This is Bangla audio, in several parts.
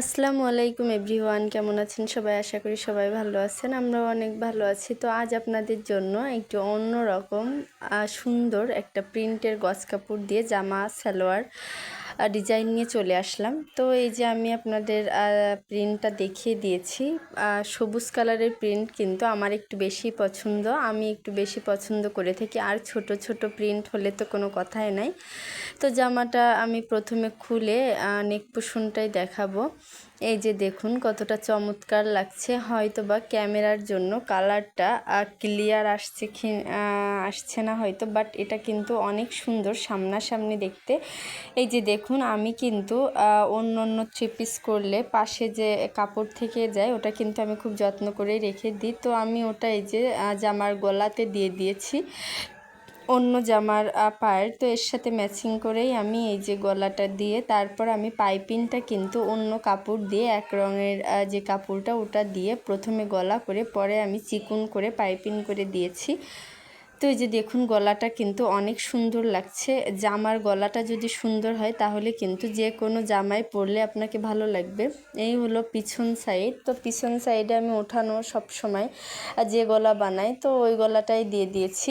আসসালামু আলাইকুম এভরিওয়ান, কেমন আছেন সবাই? আশা করি সবাই ভালো আছেন, আমরাও অনেক ভালো আছি। তো আজ আপনাদের জন্য একটু অন্যরকম সুন্দর একটা প্রিন্টের গজ কাপড় দিয়ে জামা, সালোয়ার ডিজাইন নিয়ে চলে আসলাম। তো এই যে আমি আপনাদের প্রিন্টটা দেখিয়ে দিয়েছি। সবুজ কালারের প্রিন্ট কিন্তু আমার একটু বেশি পছন্দ। আমি একটু বেশি পছন্দ করে থাকি। আর ছোট ছোট প্রিন্ট হলে তো কোনো কথাই নাই। তো জামাটা আমি প্রথমে খুলে নেক পোষণটাই দেখাবো। এই যে দেখুন, কতটা চমৎকার লাগছে। হয়তো বা ক্যামেরার জন্য কালারটা ক্লিয়ার আসছে আসছে না হয়তো, বাট এটা কিন্তু অনেক সুন্দর সামনাসামনি দেখতে। এই যে দেখুন, আমি কিন্তু অন্য অন্য থ্রি করলে পাশে যে কাপড় থেকে যায়, ওটা কিন্তু আমি খুব যত্ন করেই রেখে দিই। তো আমি ওটা এই যে জামার গলাতে দিয়ে দিয়েছি। অন্য জামার পায়ের, তো এর সাথে ম্যাচিং করেই আমি এই যে গলাটা দিয়ে তারপর আমি পাইপিনটা কিন্তু অন্য কাপড় দিয়ে, এক রঙের যে কাপড়টা ওটা দিয়ে প্রথমে গলা করে, পরে আমি চিকুন করে পাইপিন করে দিয়েছি। তো এই যে দেখুন গলাটা কিন্তু অনেক সুন্দর লাগছে। জামার গলাটা যদি সুন্দর হয় তাহলে কিন্তু যে কোনো জামায় পরলে আপনাকে ভালো লাগবে। এই হলো পিছন সাইড তো পিছন সাইডে আমি ওঠানো সব সময় যে গলা বানাই, তো ওই গলাটাই দিয়ে দিয়েছি।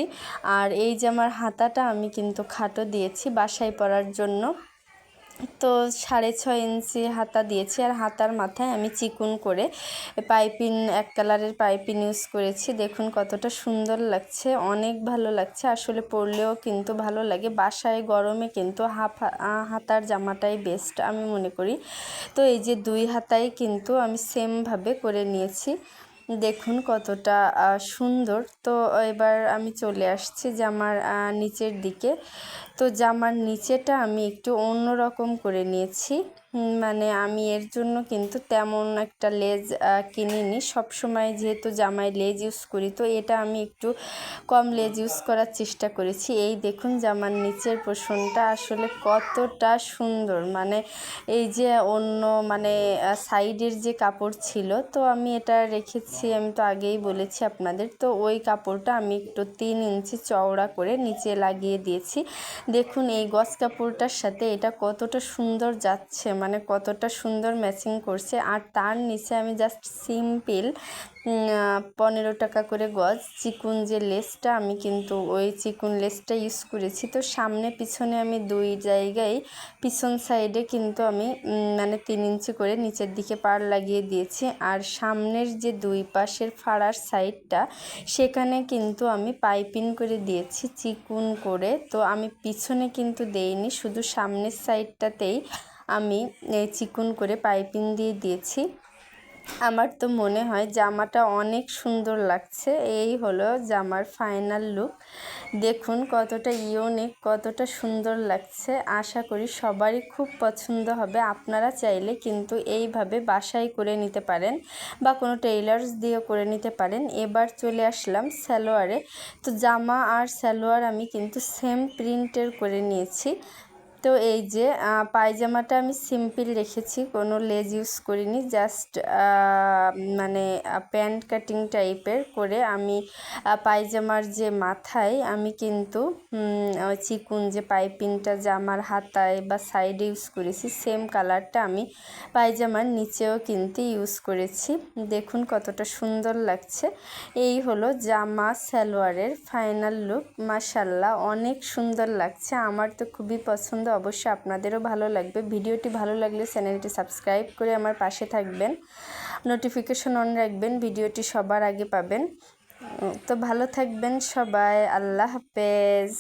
আর এই জামার হাতাটা আমি কিন্তু খাটো দিয়েছি বাসায় পরার জন্য। তো সাড়ে ছয় ইঞ্চি হাতা দিয়েছি আর হাতার মাথায় আমি চিকুন করে পাইপিন এক কালারের পাইপিন ইউজ করেছি। দেখুন কতটা সুন্দর লাগছে, অনেক ভালো লাগছে। আসলে পরলেও কিন্তু ভালো লাগে, বাসায় গরমে কিন্তু হাফ হাতার জামাটাই বেস্ট আমি মনে করি। তো এই যে দুই হাতাই কিন্তু আমি সেমভাবে করে নিয়েছি। দেখুন কতটা সুন্দর। তো এবার আমি চলে আসছি জামার নিচের দিকে। তো জামার নিচেটা আমি একটু অন্য রকম করে নিয়েছি। মানে আমি এর জন্য কিন্তু তেমন একটা লেজ কিনিনি। সবসময় যেহেতু জামায় লেজ ইউজ করি, তো এটা আমি একটু কম লেজ ইউজ করার চেষ্টা করেছি। এই দেখুন জামার নিচের পোষণটা আসলে কতটা সুন্দর। মানে এই যে অন্য মানে সাইডের যে কাপড় ছিল, তো আমি এটা রেখেছি, আমি তো আগেই বলেছি আপনাদের। তো ওই কাপড়টা আমি একটু তিন ইঞ্চি চওড়া করে নিচে লাগিয়ে দিয়েছি। দেখুন, এই গস কাপড়টার সাথে এটা কতটা সুন্দর যাচ্ছে মানে কতটা সুন্দর ম্যাচিং করছে। আর তার নিচে আমি জাস্ট সিম্পল পনেরো টাকা করে গজ। চিকুন যে লেসটা, আমি কিন্তু ওই চিকুন লেসটা ইউজ করেছি। তো সামনে পিছনে আমি দুই জায়গায়, পিছন সাইডে কিন্তু আমি মানে তিন ইঞ্চি করে নিচের দিকে পার লাগিয়ে দিয়েছি। আর সামনের যে দুই পাশের ফাড়ার সাইডটা সেখানে কিন্তু আমি পাইপিং করে দিয়েছি চিকুন করে। তো আমি পিছনে কিন্তু দেইনি, শুধু সামনের সাইডটাতেই আমি চিকুন করে পাইপিং দিয়ে দিয়েছি। আমার তো মনে হয় জামাটা অনেক সুন্দর লাগছে। এই হলো জামার ফাইনাল লুক দেখুন কতটা ইউনিক কতটা সুন্দর লাগছে। আশা করি সবারই খুব পছন্দ হবে। আপনারা চাইলে কিন্তু এইভাবে বাসায় করে নিতে পারেন বা কোনো টেইলার্স দিয়েও করে নিতে পারেন। এবার চলে আসলাম স্যালোয়ারে তো জামা আর স্যালোয়ার আমি কিন্তু সেম প্রিন্টের করে নিয়েছি। তো এই যে পায়জামাটা আমি সিম্পল রেখেছি, কোনো লেজ ইউজ করিনি, জাস্ট মানে প্যান্ট কাটিং টাইপের করে আমি পায়জামার যে মাথায় আমি কিন্তু চিকুন যে পাইপিংটা জামার হাতায় বা সাইডে ইউজ করেছি, সেম কালারটা আমি পায়জামার নিচেও কিন্তু ইউজ করেছি। দেখুন কতটা সুন্দর লাগছে। এই হলো জামা সালোয়ারের ফাইনাল লুক মাসাল্লাহ অনেক সুন্দর লাগছে। আমার তো খুবই পছন্দ অবশ্যই আপনাদেরও ভালো লাগবে। ভিডিওটি ভালো লাগলে চ্যানেলটি সাবস্ক্রাইব করে আমার পাশে থাকবেন। নোটিফিকেশন অন রাখবেন, ভিডিওটি সবার আগে পাবেন। তো ভালো থাকবেন সবাই, আল্লাহ হাফেজ।